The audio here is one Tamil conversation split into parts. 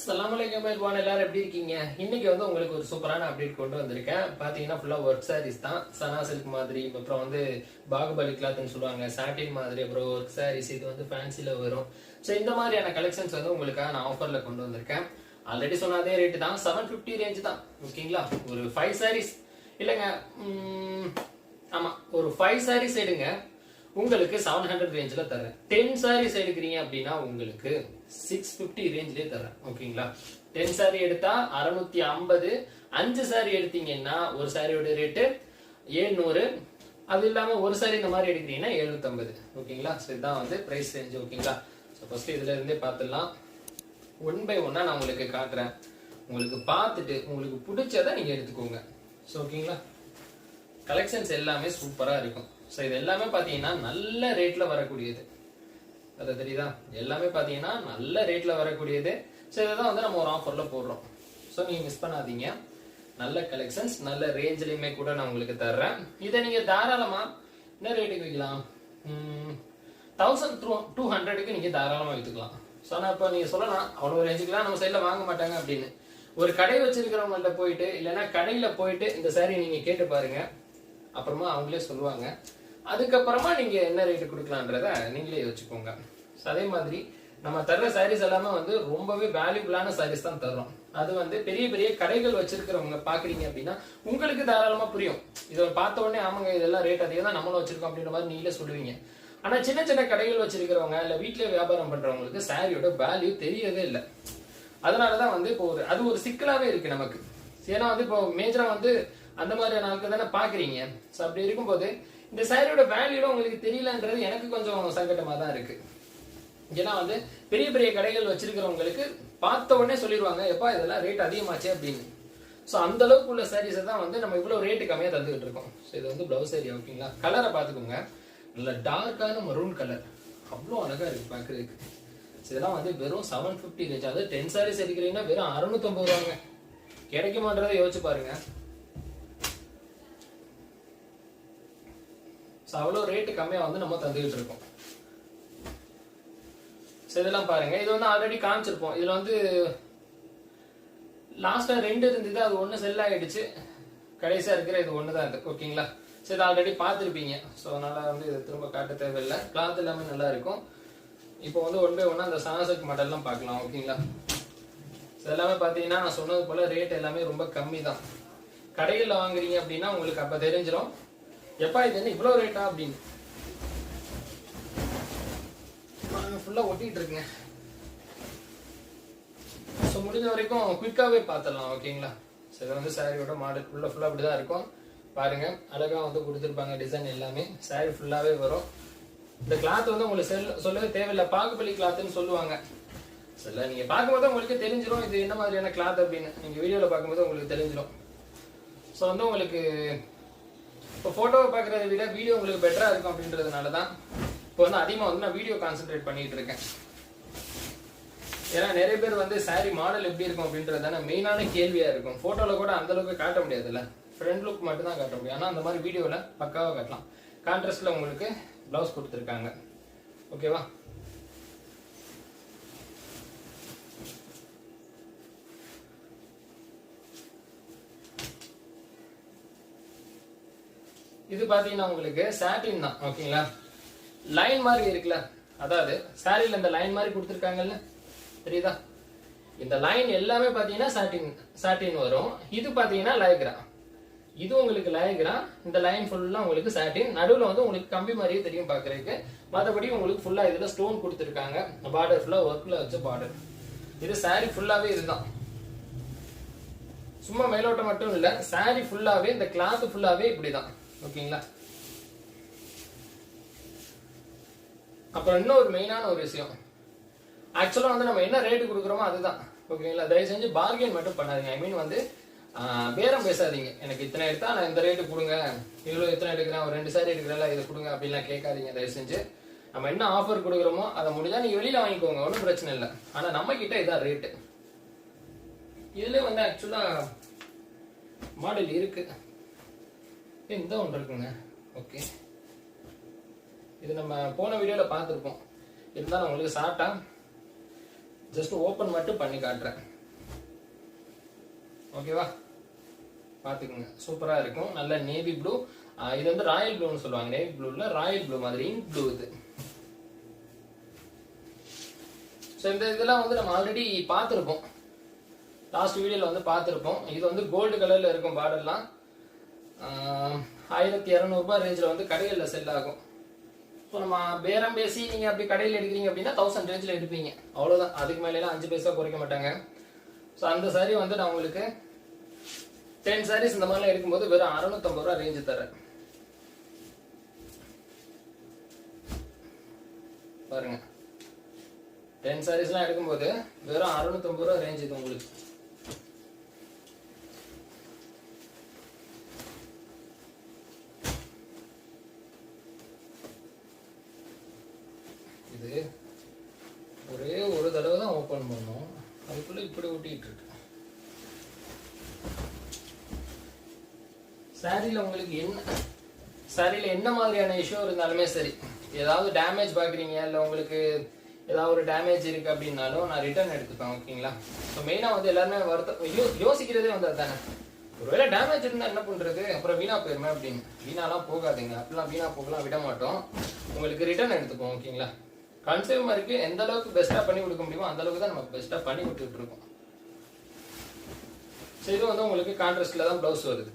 அஸ்ஸலாமு அலைக்கும் எல்வான் எல்லாரும் எப்படி இருக்கீங்க? இன்னைக்கு வந்து உங்களுக்கு ஒரு சூப்பரான அப்டேட் கொண்டு வந்திருக்கேன். பார்த்தீங்கன்னா ஃபுல்லாக ஒர்க் சாரீஸ் தான். சனா சில்க் மாதிரி அப்புறம் வந்து பாகுபலி கிளாத்னு சொல்லுவாங்க சாட்டின் மாதிரி அப்புறம் ஒர்க் சாரீஸ் இது வந்து ஃபேன்சியில் வரும். ஸோ இந்த மாதிரியான கலெக்ஷன்ஸ் வந்து உங்களுக்காக நான் ஆஃபரில் கொண்டு வந்திருக்கேன். ஆல்ரெடி சொன்ன அதே ரேட்டு தான். செவன் ஃபிஃப்டி ரேஞ்ச் தான். ஓகேங்களா ஒரு ஃபைவ் சாரீஸ் இல்லைங்க ஆமாம் ஒரு ஃபைவ் சாரீஸ் எடுங்க. உங்களுக்கு செவன் ஹண்ட்ரட் ரேஞ்சில் தரேன் டென் சாரீஸ் எடுக்கிறீங்க அப்படின்னா உங்களுக்கு சிக்ஸ் ஃபிஃப்டி ரேஞ்சிலே தரேன் ஓகேங்களா? டென் சாரி எடுத்தா அறுநூத்தி ஐம்பது. அஞ்சு சாரி எடுத்தீங்கன்னா ஒரு சாரியோட ரேட்டு ஏழ்நூறு. அது இல்லாமல் ஒரு சாரி இந்த மாதிரி எடுக்கிறீங்கன்னா எழுநூத்தம்பது ஓகேங்களா? ஸோ இதுதான் வந்து ப்ரைஸ் ரேஞ்ச் ஓகேங்களா? ஸோ ஃபஸ்ட்டு இதுல இருந்தே பார்த்துடலாம் ஒன் பை ஒன்னா நான் உங்களுக்கு காட்டுறேன். உங்களுக்கு பார்த்துட்டு உங்களுக்கு பிடிச்சதை நீங்கள் எடுத்துக்கோங்க. ஸோ ஓகேங்களா? கலெக்ஷன்ஸ் எல்லாமே சூப்பராக இருக்கும். ஸோ இது எல்லாமே பார்த்தீங்கன்னா நல்ல ரேட்ல வரக்கூடியது. அது தெரியுதா? எல்லாமே பார்த்தீங்கன்னா நல்ல ரேட்ல வரக்கூடியது. ஸோ இதை தான் வந்து நம்ம ஒரு ஆஃபரில் போடுறோம். ஸோ நீங்கள் மிஸ் பண்ணாதீங்க. நல்ல கலெக்ஷன்ஸ் நல்ல ரேஞ்சிலையுமே கூட நான் உங்களுக்கு தர்றேன். இதை நீங்கள் தாராளமாக என்ன ரேட்டுக்கு வைக்கலாம்? தௌசண்ட் த்ரூ டூ ஹண்ட்ரடுக்கு நீங்கள் தாராளமாக விற்றுக்கலாம் ஸோ ஆனால் இப்போ நீங்கள் சொல்லலாம் அவ்வளோ ரேஞ்சுக்குலாம் நம்ம சைடில் வாங்க மாட்டாங்க அப்படின்னு. ஒரு கடை வச்சிருக்கிறவங்கள்ட்ட போயிட்டு இல்லைன்னா கடையில் போயிட்டு இந்த சாரி நீங்கள் கேட்டு பாருங்கள் அப்புறமா அவங்களே சொல்லுவாங்க. அதுக்கப்புறமா நீங்க என்ன ரேட்டு கொடுக்கலான்றத நீங்களே யோசிச்சுக்கோங்க. ஸோ அதே மாதிரி நம்ம தர்ற சாரீஸ் எல்லாமே வந்து ரொம்பவே வேல்யூபிளான சாரீஸ் தான் தர்றோம். அது வந்து பெரிய பெரிய கடைகள் வச்சிருக்கிறவங்க பாக்குறீங்க அப்படின்னா உங்களுக்கு தாராளமா புரியும். இதை பார்த்த உடனே ஆமாங்க இதெல்லாம் ரேட் அதிகம் தான் நம்மளும் வச்சிருக்கோம் அப்படின்ற மாதிரி நீங்களே சொல்லுவீங்க. ஆனா சின்ன சின்ன கடைகள் வச்சிருக்கிறவங்க இல்ல வீட்டுல வியாபாரம் பண்றவங்களுக்கு சாரியோட வேல்யூ தெரியவே இல்லை. அதனாலதான் வந்து இப்போ ஒரு அது ஒரு சிக்கலாவே இருக்கு நமக்கு. ஏன்னா வந்து இப்போ மேஜரா வந்து அந்த மாதிரியான ஆட்கள் தானே பாக்குறீங்க. ஸோ அப்படி இருக்கும்போது இந்த சாரியோட வேல்யூட உங்களுக்கு தெரியலன்றது எனக்கு கொஞ்சம் சங்கடமா தான் இருக்கு. ஏன்னா வந்து பெரிய பெரிய கடைகள் வச்சிருக்கிறவங்களுக்கு பார்த்த உடனே சொல்லிடுவாங்க எப்பா இதெல்லாம் ரேட் அதிகமாச்சு அப்படின்னு. ஸோ அந்த அளவுக்கு உள்ள சாரீஸை தான் வந்து நம்ம இவ்வளோ ரேட்டு கம்மியாக தந்துகிட்டு இருக்கோம். ஸோ இது வந்து ப்ளவுஸ் ஏரியா ஓகேங்களா? கலரை பார்த்துக்கோங்க. நல்ல டார்க்கான மரூன் கலர் அவ்வளோ அழகாக இருக்குது பார்க்குறதுக்கு. இதெல்லாம் வந்து வெறும் செவன் ஃபிஃப்டி ரேஞ்ச். அதாவது டென் சாரீஸ் எடுக்கிறீங்கன்னா வெறும் அறுநூத்தம்பது ரூபாங்க. கிடைக்குமான்றதை யோசிச்சு பாருங்கள் ஸோ அவ்வளோ ரேட்டு கம்மியாக வந்து நம்ம தந்துக்கிட்டு இருக்கோம். ஸோ இதெல்லாம் பாருங்க. இது வந்து ஆல்ரெடி காமிச்சிருப்போம். இதில் வந்து லாஸ்ட்டாக ரெண்டு இருந்தது அது ஒன்று செல் ஆகிடுச்சு கடைசியாக இருக்கிற இது ஒன்று தான் இருக்கு ஓகேங்களா ஸோ இதை ஆல்ரெடி பார்த்துருப்பீங்க. ஸோ அதனால் வந்து இது திரும்ப காட்ட தேவையில்லை. கிளாத் எல்லாமே நல்லா இருக்கும். இப்போ வந்து ஒன் பை ஒன்னா அந்த சாசக் மாடல்லாம் பார்க்கலாம். ஓகேங்களா ஸோ எல்லாமே பார்த்தீங்கன்னா நான் சொன்னது போல் ரேட் எல்லாமே ரொம்ப கம்மி தான் கடைகளில் வாங்குறீங்க அப்படின்னா உங்களுக்கு அப்போ தெரிஞ்சிடும் எப்பா இது என்ன இவ்வளோ ரேட்டா அப்படின்னு? ஃபுல்லாக ஒட்டிகிட்டு இருக்குங்க ஸோ முடிஞ்ச வரைக்கும் குயிக்காகவே பார்த்துடலாம் ஓகேங்களா ஸோ இது வந்து சாரியோட மாடல் ஃபுல்லாக ஃபுல்லாக அப்படி தான் இருக்கும். பாருங்கள் அழகாக வந்து கொடுத்துருப்பாங்க டிசைன் எல்லாமே. சாரி ஃபுல்லாகவே வரும். இந்த கிளாத் வந்து உங்களுக்கு செல் சொல்லவே தேவையில்லை. பாகுபலி கிளாத்துன்னு சொல்லுவாங்க. சரில நீங்கள் பார்க்கும்போது உங்களுக்கு தெரிஞ்சிடும் இது என்ன மாதிரியான கிளாத் அப்படின்னு. நீங்கள் வீடியோவில் பார்க்கும்போது உங்களுக்கு தெரிஞ்சிடும் ஸோ வந்து உங்களுக்கு இப்போ ஃபோட்டோவை பார்க்குறத விட வீடியோ உங்களுக்கு பெட்டராக இருக்கும் அப்படின்றதுனால தான் இப்போ வந்து அதிகமாக வந்து நான் வீடியோ கான்சென்ட்ரேட் பண்ணிட்டு இருக்கேன். ஏன்னா நிறைய பேர் வந்து சாரி மாடல் எப்படி இருக்கும் அப்படின்றது தானே மெயினான கேள்வியா இருக்கும். ஃபோட்டோவில் கூட அந்த அளவுக்கு காட்ட முடியாதுல்ல. ஃப்ரண்ட் லுக் மட்டும் தான் காட்ட முடியும். ஆனால் அந்த மாதிரி வீடியோவில் பக்காவாக காட்டலாம். கான்ட்ராஸ்டில் உங்களுக்கு ப்ளவுஸ் கொடுத்துருக்காங்க. ஓகேவா இது பாத்தீங்கன்னா உங்களுக்கு சாட்டின் தான் ஓகேங்களா லைன் மாதிரி இருக்குல்ல அதாவது சாரில இந்த லைன் மாதிரி கொடுத்துருக்காங்கல்ல தெரியுதா? இந்த லைன் எல்லாமே பாத்தீங்கன்னா சாட்டின் சாட்டின் வரும். இது பாத்தீங்கன்னா லயக்ரா இது உங்களுக்கு லயக்ரா இந்த லைன் ஃபுல்லா உங்களுக்கு சாட்டின் நடுவில் வந்து உங்களுக்கு கம்பி மாதிரியே தெரியும் பாக்குறதுக்கு. மற்றபடி உங்களுக்கு ஃபுல்லா இதுல ஸ்டோன் கொடுத்துருக்காங்க. பார்டர் ஃபுல்லா ஒர்க்ல வச்ச பார்டர் இது சாரி ஃபுல்லாவே இதுதான். சும்மா மேலோட்டம் மட்டும் இல்ல சாரி ஃபுல்லாவே இந்த கிளாத் ஃபுல்லாவே இப்படிதான். ஓகேங்களா? அப்புறம் இன்னும் ஒரு மெயினான ஒரு விஷயம். ஆக்சுவலாக வந்து நம்ம என்ன ரேட்டு கொடுக்குறோமோ அதுதான். ஓகேங்களா? தயவு செஞ்சு பார்கெயின் மட்டும் பண்ணாதீங்க. ஐ மீன் வந்து பேரம் பேசாதீங்க. எனக்கு இத்தனை எடுத்தா நான் இந்த ரேட்டு கொடுங்க. இவ்வளோ எத்தனை எடுக்கிறேன்? ஒரு ரெண்டு சாரி எடுக்கிறேன்ல இதை கொடுங்க அப்படின்லாம் கேட்காதீங்க தயவு செஞ்சு நம்ம என்ன ஆஃபர் கொடுக்குறோமோ அதை முடிஞ்சா நீங்க வெளியில வாங்கிக்கோங்க. ஒன்றும் பிரச்சனை இல்லை. ஆனால் நம்ம கிட்ட இதான் ரேட்டு இதுல வந்து ஆக்சுவலாக மாடல் இருக்குது இந்த ஒன்று இருக்குங்க. ஓகே இது நம்ம போன வீடியோவில் பார்த்துருப்போம். இருந்தாலும் உங்களுக்கு ஷார்ட்டா ஜஸ்ட் ஓப்பன் மட்டும் பண்ணி காட்டுறேன். ஓகேவா பார்த்துக்குங்க. சூப்பராக இருக்கும். நல்ல நேவி ப்ளூ இது வந்து ராயல் ப்ளூன்னு சொல்லுவாங்க. நேவி ப்ளூவில் ராயல் ப்ளூ மாதிரி ப்ளூ இது. ஸோ இந்த இதெல்லாம் வந்து நம்ம ஆல்ரெடி பார்த்துருப்போம். லாஸ்ட் வீடியோவில் வந்து பார்த்துருப்போம். இது வந்து கோல்டு கலரில் இருக்கும் பார்டர்லாம் ஆயிரத்தி இரநூறுபா ரேஞ்சில் வந்து கடைகளில் செல் ஆகும். இப்போ நம்ம பேரம் பேசி நீங்கள் அப்படி கடையில் எடுக்கிறீங்க அப்படின்னா தௌசண்ட் ரேஞ்சில் எடுப்பீங்க. அவ்வளோதான் அதுக்கு மேலேலாம் அஞ்சு பைசா குறைக்க மாட்டாங்க. ஸோ அந்த saree வந்து நான் உங்களுக்கு டென் சாரீஸ் இந்த மாதிரிலாம் எடுக்கும்போது வெறும் அறுநூத்தம்பது ரூபா ரேஞ்சு தரேன். பாருங்க. டென் சாரீஸ்லாம் எடுக்கும்போது வெறும் அறுநூத்தம்பது ரூபா ரேஞ்ச் இது உங்களுக்கு இது ஒரே ஒரு தடவை தான் ஓப்பன் பண்ணோம் அதுக்குள்ள இப்படி ஒட்டிட்டு இருக்கு சாரியில் உங்களுக்கு என்ன சாரியில் என்ன மாதிரியான இஷ்யூ இருந்தாலுமே சரி. ஏதாவது டேமேஜ் பார்க்குறீங்க இல்லை உங்களுக்கு ஏதாவது ஒரு டேமேஜ் இருக்குது அப்படின்னாலும் நான் ரிட்டர்ன் எடுத்துப்பேன் ஓகேங்களா ஸோ மெயினாக வந்து எல்லாருமே வருத்த யோ யோசிக்கிறதே வந்து அதானே? ஒருவேளை டேமேஜ் இருந்தால் என்ன பண்ணுறது அப்புறம் வீணாக போயிருமே அப்படின்னு. வீணாலாம் போகாதீங்க. அப்படிலாம் வீணாக போகலாம் விட மாட்டோம். உங்களுக்கு ரிட்டர்ன் எடுத்துப்போம் ஓகேங்களா கன்சியூமருக்கு எந்த அளவுக்கு பெஸ்ட்டாக பண்ணி கொடுக்க முடியுமோ அந்த அளவுக்கு தான் நம்ம பெஸ்ட்டாக பண்ணி கொடுத்துட்டு இருக்கோம். ஸோ இது வந்து உங்களுக்கு கான்ட்ராஸ்டில் தான் ப்ளவுஸ் வருது.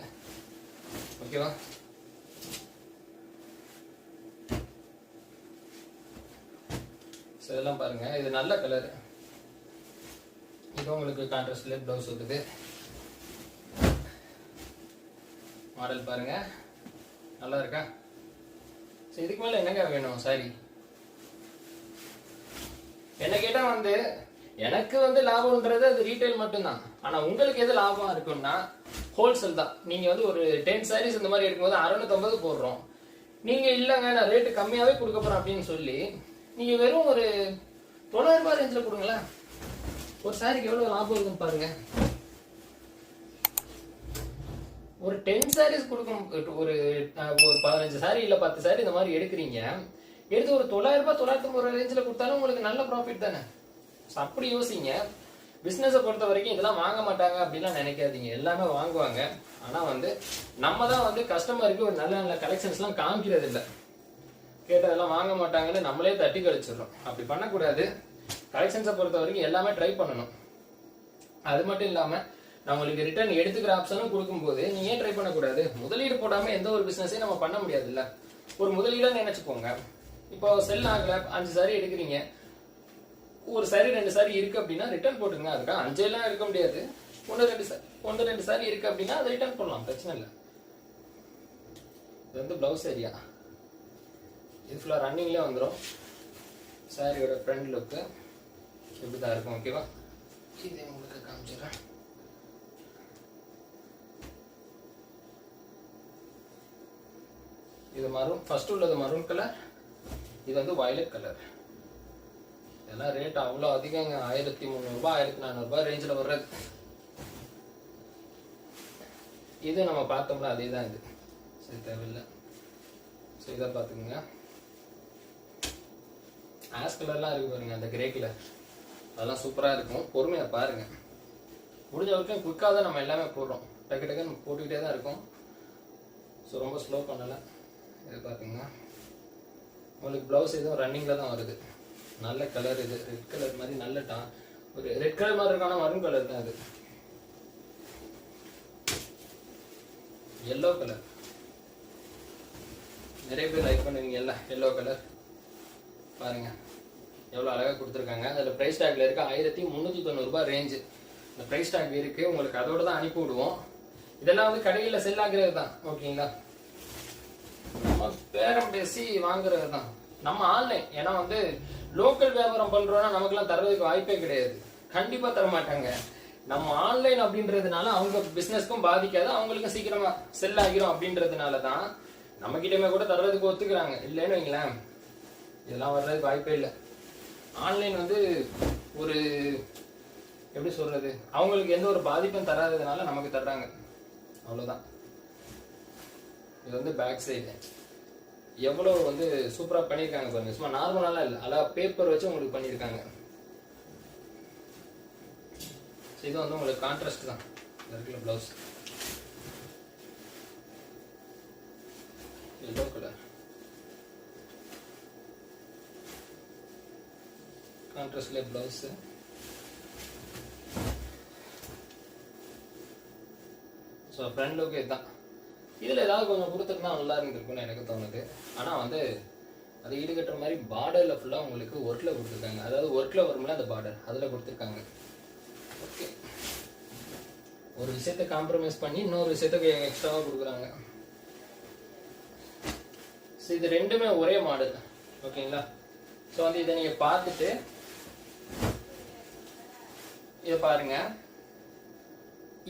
ஓகேவா ஸோ இதெல்லாம் பாருங்க இது நல்ல கலர் இது உங்களுக்கு கான்ட்ராஸ்ட்ல ப்ளவுஸ் இருக்குது. மாடல் பாருங்க. நல்லா இருக்கா? ஸோ இதுக்கு மேலே என்னங்க வேணும்? சாரி என்ன கேட்டா வந்து எனக்கு வந்து லாபம்ன்றது அது ரீட்டைல் மட்டும்தான். ஆனா உங்களுக்கு எது லாபம் இருக்கும்னா ஹோல்சேல் தான். நீங்க வந்து ஒரு டென் சாரீஸ் இந்த மாதிரி இருக்கும்போது அறுநூத்தம்பது போடுறோம். நீங்க இல்லைங்க நான் ரேட்டு கம்மியாவே கொடுக்க போறேன் அப்படின்னு சொல்லி நீங்க வெறும் ஒரு தொள்ளாயிரம் ரூபாய் ரேஞ்சில் கொடுங்களேன். ஒரு சாரிக்கு எவ்வளவு லாபம் இருக்குன்னு பாருங்க. ஒரு டென் சாரீஸ் கொடுக்கும் ஒரு ஒரு பதினஞ்சு சாரி இல்லை பத்து சாரி இந்த மாதிரி எடுக்கிறீங்க. எடுத்து ஒரு தொள்ளாயிரம் ரூபாய் தொள்ளாயிரத்தி ஐம்பது ரூபாய் ரேஞ்சில் கொடுத்தாலும் உங்களுக்கு நல்ல ப்ராஃபிட் தானே? அப்படி யோசிங்க. பிஸ்னஸை பொறுத்த வரைக்கும் இதெல்லாம் வாங்க மாட்டாங்க அப்படிலாம் நினைக்காதீங்க. எல்லாமே வாங்குவாங்க. ஆனால் வந்து நம்ம தான் வந்து கஸ்டமருக்கு ஒரு நல்ல நல்ல கலெக்ஷன்ஸ்லாம் காமிக்கிறது இல்லை கேட்டதெல்லாம் வாங்க மாட்டாங்கன்னு நம்மளே தட்டி கழிச்சிடுறோம். அப்படி பண்ணக்கூடாது. கலெக்ஷன்ஸை பொறுத்த வரைக்கும் எல்லாமே ட்ரை பண்ணணும். அது மட்டும் இல்லாமல் நான் உங்களுக்கு ரிட்டர்ன் எடுத்துக்கிற ஆப்ஷனும் கொடுக்கும்போது நீங்கள் ஏன் ட்ரை பண்ணக்கூடாது? முதலீடு போடாமல் எந்த ஒரு பிஸ்னஸையும் நம்ம பண்ண முடியாதுல்ல. ஒரு முதலீடாக நினச்சிக்கோங்க. இப்போ செல் ஆகலை அஞ்சு சாரி எடுக்கிறீங்க. ஒரு சாரி ரெண்டு சாரி இருக்கு அப்படின்னா ரிட்டர்ன் போட்டுங்க அதுக்காக அஞ்செல்லாம் இருக்க முடியாது. ஒன்று ரெண்டு சாரி ஒன்று ரெண்டு சாரி இருக்கு அப்படின்னா அதை ரிட்டர்ன் பண்ணலாம் பிரச்சனை இல்லை. இது வந்து ப்ளவுஸ் ஏரியா இது ஃபுல்லாக ரன்னிங்லேயே வந்துடும் சாரியோட ஃப்ரண்ட் லுக்கு இப்படி தான் இருக்கும் ஓகேவா இது உங்களுக்கு காமிச்சிடுறேன். இது மரூன் ஃபர்ஸ்ட் உள்ளது மரூன் கலர் இது வந்து வயலட் கலர் எல்லாம் ரேட் அவ்வளோ அதிகங்க. ஆயிரத்தி முந்நூறுபா ஆயிரத்தி நானூறுபா ரேஞ்சில் வர்றது. இது நம்ம பார்த்தோம்னா அதே தான் இது. சரி தேவையில்லை. ஸோ இதை பார்த்துக்குங்க. ஆஸ் கலர்லாம் இருக்கு பாருங்க அந்த கிரே கலர் அதெல்லாம் சூப்பராக இருக்கும். பொறுமையாக பாருங்க. முடிஞ்ச வரைக்கும் குயிக்காக தான் நம்ம எல்லாமே போடுறோம். டக்கு டக்குன்னு போட்டுக்கிட்டே தான் இருக்கும். ஸோ ரொம்ப ஸ்லோ பண்ணலை. இது பார்த்தீங்கன்னா உங்களுக்கு ப்ளவுஸ் எதுவும் ரன்னிங்கில் தான் வருது. நல்ல கலர் இது. ரெட் கலர் மாதிரி நல்ல டா ஒரு ரெட் கலர் மாதிரி இருக்கான? மரும் கலர் தான் அது. எல்லோ கலர் நிறைய பேர் லைக் பண்ணுவீங்க எல்லாம் எல்லோ கலர் பாருங்க. எவ்வளோ அழகாக கொடுத்துருக்காங்க. அதில் ப்ரைஸ் டேக்ல இருக்க ஆயிரத்தி முந்நூற்றி தொண்ணூறுபா ரேஞ்சு இந்த ப்ரைஸ் டேக் இருக்கு. உங்களுக்கு அதோட தான் அனுப்பி விடுவோம். இதெல்லாம் வந்து கடையில் செல் ஆகிறது தான். ஓகேங்களா நம்ம பேரம் பேசி வாங்குறது தான். நம்ம ஆன்லைன் ஏன்னா வந்து லோக்கல் வியாபாரம் பண்றோம்னா நமக்குலாம் தர்றதுக்கு வாய்ப்பே கிடையாது. கண்டிப்பா தர மாட்டாங்க நம்ம ஆன்லைன் அப்படின்றதுனால அவங்க பிசினஸ்க்கும் பாதிக்காது. அவங்களுக்கும் சீக்கிரமா செல் ஆகிரும் அப்படின்றதுனால தான் நம்ம கிட்டயுமே கூட தர்றதுக்கு ஒத்துக்கிறாங்க. இல்லைன்னு வைங்களேன். இதெல்லாம் வர்றதுக்கு வாய்ப்பே இல்லை. ஆன்லைன் வந்து ஒரு எப்படி சொல்றது? அவங்களுக்கு எந்த ஒரு பாதிப்பும் தராததுனால நமக்கு தர்றாங்க. அவ்வளோதான் இது வந்து பேக் சைடு எவ்வளோ வந்து சூப்பராக பண்ணியிருக்காங்க பாருங்க. சும்மா நார்மலாலாம் இல்லை. அழகா பேப்பர் வச்சு உங்களுக்கு பண்ணியிருக்காங்க இது வந்து உங்களுக்கு கான்ட்ராஸ்ட் தான். இருக்குல்ல ப்ளவுஸ் எல்லோ கலர் கான்ட்ராஸ்ட்ல ப்ளவுஸு ஸோ ஃப்ரண்ட் லுக் இதுதான். இதில் ஏதாவது கொஞ்சம் கொடுத்துருந்தா நல்லா இருந்திருக்கும்னு எனக்கு தோணுது. ஆனால் வந்து அது ஈடுகட்டுற மாதிரி பார்டரில் ஃபுல்லாக உங்களுக்கு ஒர்க்கில் கொடுத்துருக்காங்க. அதாவது ஒர்க்கில் வரும்ல அந்த பார்டர் அதில் கொடுத்துருக்காங்க. ஓகே ஒரு விஷயத்தை காம்ப்ரமைஸ் பண்ணி இன்னொரு விஷயத்துக்கு எக்ஸ்ட்ராவாக கொடுக்குறாங்க. ஸோ இது ரெண்டுமே ஒரே மாடல் ஓகேங்களா ஸோ வந்து இதை நீங்கள் பார்த்துட்டு இதை பாருங்கள்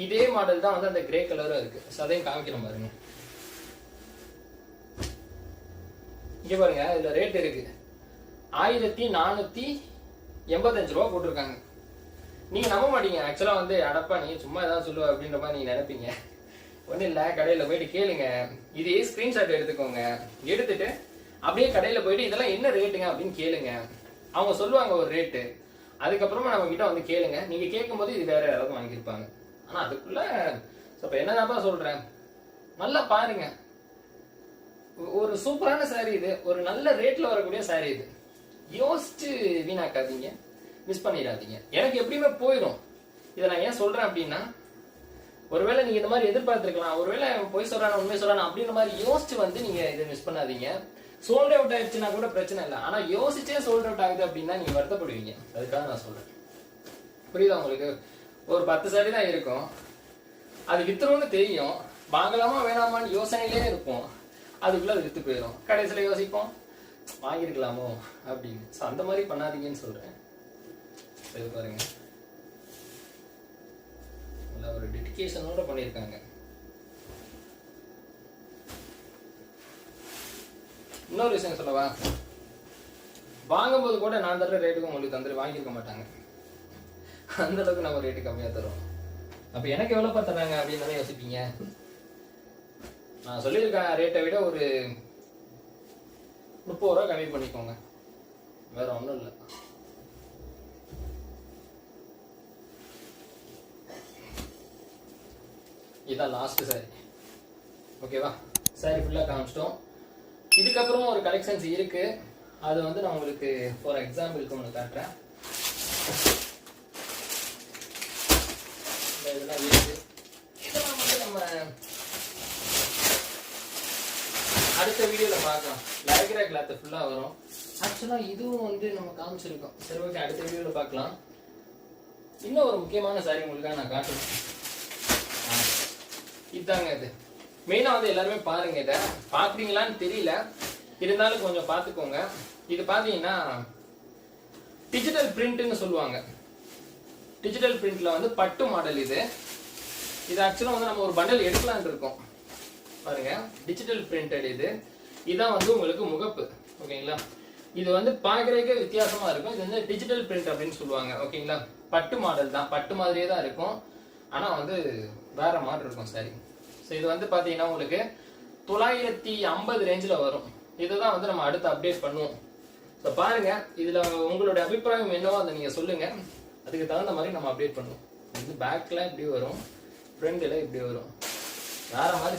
இதே மாடல் தான் வந்து அந்த கிரே கலரும் இருக்கு. ஸோ அதையும் பாருங்க. இங்க பாருங்க இதுல ரேட் இருக்கு. ஆயிரத்தி நானூத்தி எண்பத்தஞ்சு ரூபா போட்டிருக்காங்க. நீங்க நம்ப மாட்டீங்க. ஆக்சுவலா வந்து அடப்பா நீ சும்மா ஏதாவது சொல்லுவா அப்படின்ற மாதிரி நீங்க நினைப்பீங்க. ஒன்றும் இல்லை கடையில் போயிட்டு கேளுங்க. இதே ஸ்க்ரீன்ஷாட் எடுத்துக்கோங்க. எடுத்துட்டு அப்படியே கடையில் போயிட்டு இதெல்லாம் என்ன ரேட்டுங்க அப்படின்னு கேளுங்க. அவங்க சொல்லுவாங்க ஒரு ரேட்டு அதுக்கப்புறமா நம்ம கிட்ட வந்து கேளுங்க. நீங்க கேட்கும்போது இது வேற யாராவது வாங்கியிருப்பாங்க. ஆனால் அதுக்குள்ள இப்போ என்னதாப்பா சொல்றேன் நல்லா பாருங்க. ஒரு சூப்பரான saree இது. ஒரு நல்ல ரேட்ல வரக்கூடிய saree இது. யோசிச்சு வீணாக்காதீங்க. மிஸ் பண்ணிடாதீங்க. எனக்கு எப்படியுமே போயிடும். இதை நான் ஏன் சொல்றேன் அப்படின்னா ஒருவேளை நீங்க இந்த மாதிரி எதிர்பார்த்துருக்கலாம். ஒருவேளை போய் பொய் சொல்றானா உண்மை சொல்றானா அப்படின்ற மாதிரி யோசிச்சு வந்து நீங்க இதை மிஸ் பண்ணாதீங்க. சோல்ட் அவுட் ஆயிடுச்சுன்னா கூட பிரச்சனை இல்லை. ஆனா யோசிச்சே சோல்ட் அவுட் ஆகுது அப்படின்னா நீங்க வருத்தப்படுவீங்க. அதுக்காக நான் சொல்றேன். புரியுதா உங்களுக்கு? ஒரு பத்து சாரி தான் இருக்கும். அது வித்துரும்னு தெரியும். வாங்கலாமா வேணாமான்னு யோசனையிலே இருப்போம். அதுக்குள்ள அது விற்று போயிடும் கடைசியில் யோசிப்போம் வாங்கியிருக்கலாமோ அப்படின்னு. ஸோ அந்த மாதிரி பண்ணாதீங்கன்னு சொல்கிறேன் சரி பாருங்க. நல்லா ஒரு டெடிகேஷனோட பண்ணியிருக்காங்க. இன்னொரு விஷயம் சொல்லவா? வாங்கும்போது கூட நான் தர ரேட்டுக்கு உங்களுக்கு தந்துட்டு வாங்கியிருக்க மாட்டாங்க. அந்த அளவுக்கு நம்ம ரேட்டு கம்மியா தரோம் அப்ப எனக்கு எவ்வளவு தராங்க அப்படின்னு யோசிப்பீங்க? நான் சொல்லியிருக்கேன் ரேட்டை விட ஒரு முப்பது ரூபா கம்மி பண்ணிக்கோங்க. வேற ஒன்றும் இல்லை. இதான் லாஸ்ட் சாரி ஓகேவா சாரி ஃபுல்லாக காமிச்சிட்டோம். இதுக்கப்புறம் ஒரு கலெக்ஷன்ஸ் இருக்கு. அது வந்து நான் உங்களுக்கு ஃபார் எக்ஸாம்பிளுக்கு ஒன்று காட்டுறேன். இதெல்லாம் இருக்கு. இதெல்லாம் வந்து நம்ம அடுத்த வீடியோல பார்க்கலாம். லைக்ரா கிளாத் ஃபுல்லா வரும். ஆக்சுவலா இதுவும் வந்து நம்ம காமிச்சிருக்கோம். சரி ஓகே அடுத்த வீடியோல பார்க்கலாம். இன்னும் ஒரு முக்கியமான சாரி உங்களுக்காக நான் காட்டுறேன். இதுதாங்க இது. மெயினா வந்து எல்லாருமே பாருங்க இதை. பாக்குறீங்களான்னு தெரியல. இருந்தாலும் கொஞ்சம் பார்த்துக்கோங்க. இது பாத்தீங்கன்னா டிஜிட்டல் பிரிண்ட்னு சொல்லுவாங்க. டிஜிட்டல் பிரிண்ட்ல வந்து பட்டு மாடல் இது. இது ஆக்சுவலாக வந்து நம்ம ஒரு பண்டல் எடுக்கலாம்னு இருக்கோம். பாருங்க டிஜிட்டல் பிரிண்டட் இது. இதான் வந்து உங்களுக்கு முகப்பு ஓகேங்களா? இது வந்து பார்க்குறதுக்கே வித்தியாசமா இருக்கும். இது வந்து டிஜிட்டல் பிரிண்ட் அப்படின்னு சொல்லுவாங்க ஓகேங்களா? பட்டு மாடல் தான். பட்டு மாதிரியே தான் இருக்கும். ஆனால் வந்து வேற மாடல் இருக்கும் சரி ஸோ இது வந்து பார்த்தீங்கன்னா உங்களுக்கு தொள்ளாயிரத்தி ஐம்பது ரேஞ்சில் வரும். இதுதான் வந்து நம்ம அடுத்து அப்டேட் பண்ணுவோம். ஸோ பாருங்க இதில் உங்களுடைய அபிப்பிராயம் என்னவோ அதை நீங்கள் சொல்லுங்கள் அதுக்கு தகுந்த மாதிரி நம்ம அப்டேட் பண்ணுவோம் இது பேக்ல இப்படி வரும் ஃப்ரண்ட்ல இப்படி வரும். வேற மாதிரி